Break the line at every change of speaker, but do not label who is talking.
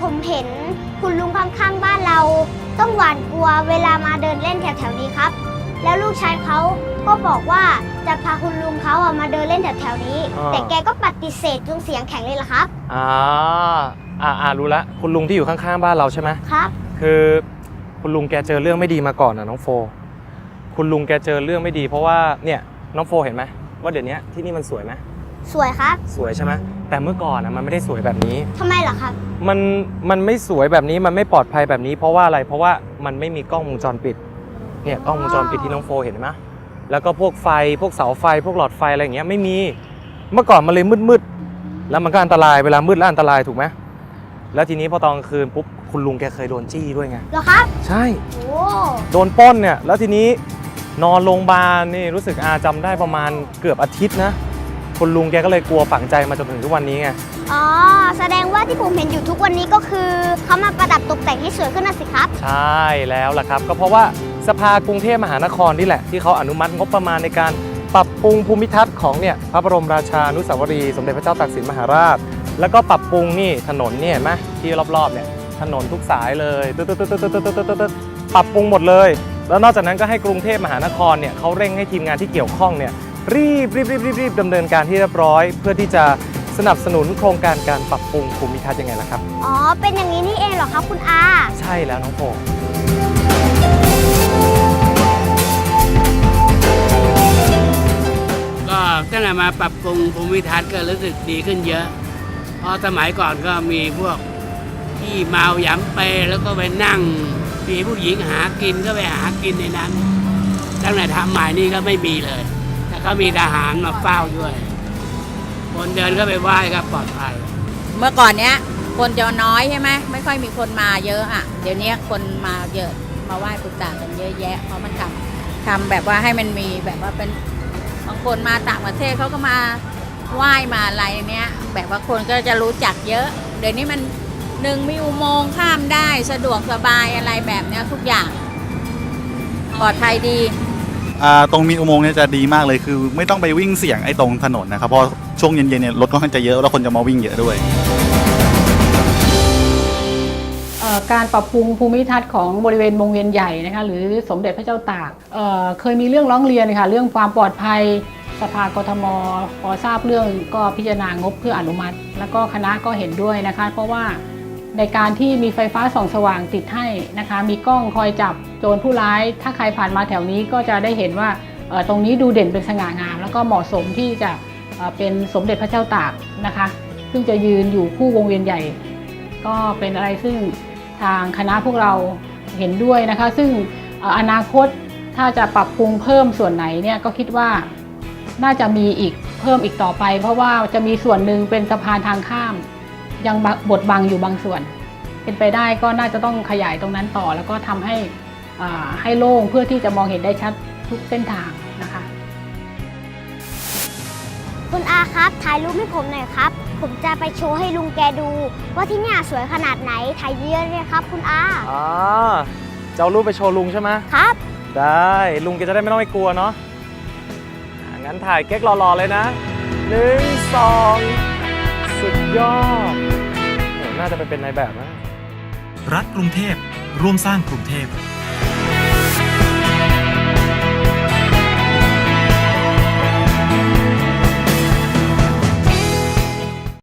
ผมเห็นคุณลุงข้างๆบ้านเรา ต้องหวาดกลัวเวลามาเดินเล่นแถวๆนี้ครับ แล้วลูกชายเขาก็บอกว่าจะพาคุณลุงเขาอะมาเดินเล่นแถวๆนี้
อ่า
แต่แกก็ปฏิเสธจนเสียงแข็งเลยล่ะครับ
อ่าอ่าอ่ารู้ละคุณลุงที่อยู่ข้างๆบ้านเราใช่ไหม
ครับ
คือคุณลุงแกเจอเรื่องไม่ดีมาก่อนนะน้องโฟ คุณลุงแกเจอเรื่องไม่ดี เพราะว่าเนี่ยน้องโฟเห็นไหมว่าเดี๋ยวนี้ที่นี่มันสวยไหม
สวยครับ
สวยใช่ไหม แต่เมื่อก่อนนะมันไม่ได้สวยแบบนี้
ทำไมเหรอครับ
มันมันไม่สวยแบบนี้มันไม่ปลอดภัยแบบนี้เพราะว่าอะไรเพราะว่ามันไม่มีกล้องวงจรปิดเนี่ยกล้องวงจรปิดที่น้องโฟเห็นไหมแล้วก็พวกไฟพวกเสาไฟพวกหลอดไฟอะไรอย่างเงี้ยไม่มีเมื่อก่อนมันเลยมืดๆแล้วมันก็อันตรายเวลามืดแล้วอันตรายถูกไหมแล้วทีนี้พอตอนกลางคืนปุ๊บคุณลุงแกเคยโดนจี้ด้วยไง
เหรอครับ
ใช่
โอ้
โดนปล้นเนี่ยแล้วทีนี้นอนโรงพยาบาลนี่รู้สึกอาจำได้ประมาณเกือบอาทิตย์นะ คุณลุงแกก็เลยกลัวฝังใจมาจนถึงทุกวันนี้ไง
อ๋อ แสดงว่าที่ผมเห็นอยู่ทุกวันนี้ก็คือเขามาประดับตกแต่งให้สวยขึ้นนะสิครับ
ใช่แล้วล่ะครับ ก็เพราะว่าสภากรุงเทพมหานครนี่แหละ ที่เขาอนุมัติงบประมาณในการปรับปรุงภูมิทัศน์ของเนี่ยพระบรมราชานุสาวรีย์สมเด็จพระเจ้าตากสินมหาราช แล้วก็ปรับปรุงนี่ถนนเนี่ยเห็นไหมที่รอบๆเนี่ยถนนทุกสายเลยตึ๊ดตึ๊ดตึ๊ดตึ๊ดตึ๊ดตึ๊ดตึ๊ดปรับปรุงหมดเลย แล้วนอกจากนั้นก็ให้กรุงเทพมหานครเนี่ยเขาเร่งให้ทีมงานที่เกี่ยวข้องเนี่ย รีบรีบรีบรีบรีบดำเนินการที่เรียบร้อย เพื่อที่จะสนับสนุนโครงการการปรับปรุงภูมิทัศน์ยังไงล่ะครับ
อ๋อ เป็นอย่างนี้นี่เองเหรอครับคุณอา
ใช่แล้วน้องโฟ
ก็ตั้งแต่มาปรับปรุงภูมิทัศน์ก็รู้สึกดีขึ้นเยอะ เพราะสมัยก่อนก็มีพวกที่เมาหยำเปแล้วก็ไปนั่งมีผู้หญิงหากินก็ไปหากินในนั้น ตั้งแต่ทำใหม่นี่ก็ไม่มีเลยแต่ ก็มีทหารมาเฝ้าด้วย คนเดินก็ไปไหว้ก็ปลอดภัย
เมื่อก่อนเนี้ย คนจะน้อยใช่ไหมไม่ค่อยมีคนมาเยอะอะ เดี๋ยวนี้คนมาเยอะมาไหว้ปุตตากันเยอะแยะ เพราะมันทำทำแบบว่าให้มันมีแบบว่าเป็นบางคนมาต่างประเทศเขาก็มาไหว้มาอะไรเนี้ย แบบว่าคนก็จะรู้จักเยอะ เดี๋ยวนี้มันหนึ่งมีอุโมงค์ข้ามได้สะดวกสบายอะไรแบบเนี้ยทุกอย่าง ปลอดภัยดี
ตรงมีอุโมงค์เนี่ยจะดีมากเลยคือไม่ต้องไปวิ่งเสี่ยงไอ้ตรงถนนนะครับเพราะช่วงเย็นๆเนี่ยรถก็ค่อนข้างจะเยอะแล้วคนจะมาวิ่งเยอะด้วย
เอ่อการปรับปรุงภูมิทัศน์ของบริเวณวงเวียนใหญ่นะคะหรือสมเด็จพระเจ้าตากเอ่อเคยมีเรื่องร้องเรียนค่ะเรื่องความปลอดภัยสภากทมพอทราบเรื่องก็พิจารณางบเพื่ออนุมัติ แล้วก็คณะก็เห็นด้วยนะคะ เพราะว่า ในการที่มีไฟฟ้าส่องสว่างติดให้นะคะ มีกล้องคอยจับโจรผู้ร้าย ถ้าใครผ่านมาแถวนี้ก็จะได้เห็นว่าตรงนี้ดูเด่นเป็นสง่างาม แล้วก็เหมาะสมที่จะเป็นสมเด็จพระเจ้าตากนะคะ ซึ่งจะยืนอยู่คู่วงเวียนใหญ่ ก็เป็นอะไรซึ่งทางคณะพวกเราเห็นด้วยนะคะ ซึ่งอนาคตถ้าจะปรับปรุงเพิ่มส่วนไหนเนี่ยก็คิดว่าน่าจะมีอีกเพิ่มอีกต่อไป เพราะว่าจะมีส่วนหนึ่งเป็นสะพานทางข้าม ยังบดบังอยู่บางส่วน เป็นไปได้ก็น่าจะต้องขยายตรงนั้นต่อ แล้วก็ทำให้อ่าให้โล่งเพื่อที่จะมองเห็นได้ชัดทุกเส้นทางนะคะ
คุณอาครับถ่ายรูปให้ผมหน่อยครับ ผมจะไปโชว์ให้ลุงแกดู ว่าที่เนี่ยสวยขนาดไหนถ่ายเยอะเลยครับ คุณอา
อ๋อจะเอารูปไปโชว์ลุงใช่ไหม
ครับ
ได้ลุงแกจะได้ไม่ต้องไปกลัวเนาะอะงั้นถ่ายเก๊กรอๆเลยนะหนึ่งสอง สุดยอดโหน่าจะไปเป็นนายแบบนะ
รัฐกรุงเทพร่วมสร้างกรุงเทพ